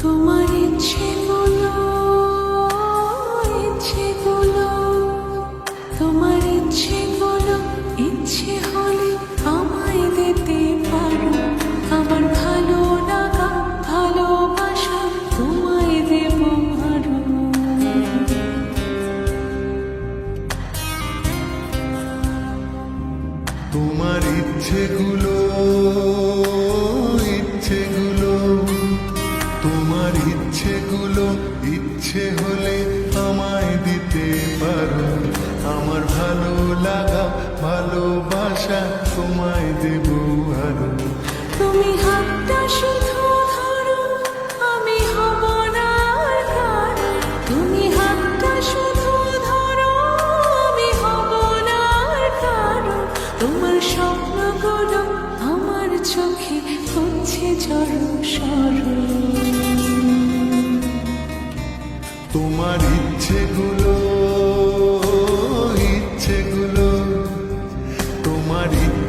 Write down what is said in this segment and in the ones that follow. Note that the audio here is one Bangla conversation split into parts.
তোমার ইচ্ছেগুলো ইচ্ছেগুলো তোমার ইচ্ছেগুলো ইচ্ছে হলে দিতে আমার ভালো ভালোবাসা তোমায় দেব ইচ্ছেগুলো ভালোবাসা তোমায় দেব আরও। তুমি হাতটা শুধু ধরো আমি হব না তুমি হাতটা শুধু ধরো আমি হব না কারও। তোমার স্বপ্নগুলো আমার চোখে হচ্ছে জড় সরো। তোমার ইচ্ছেগুলো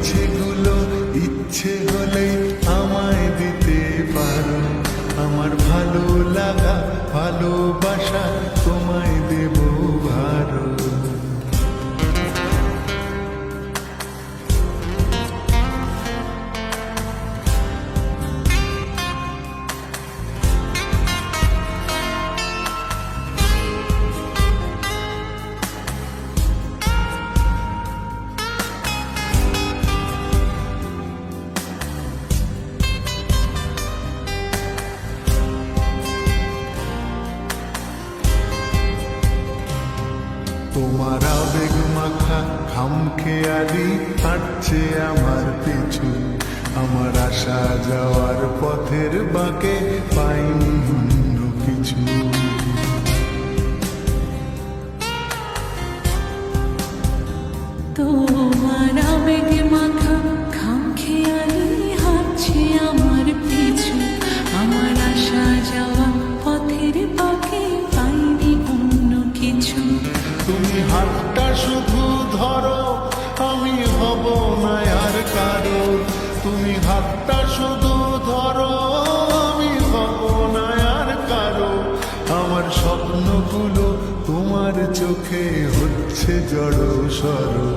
ইচ্ছেগুলো ইচ্ছে হলে আমায় দিতে পারো। আমার ভালো লাগা ভালোবাসা তোমায় দেব। তোমার আবেগ মাখা খামখেয়ালি হাঁটছে আমার পিছু। আমার আসা যাওয়ার পথের বাঁকে পাইনি কিছু। তোমার আবেগে তুমি হাতটা শুধু ধরো, আমি হব না আর কারও। তুমি হাতটা শুধু ধরো, আমি হব না আর কারও। আমার স্বপ্নগুলো তোমার চোখে হচ্ছে জড় সরো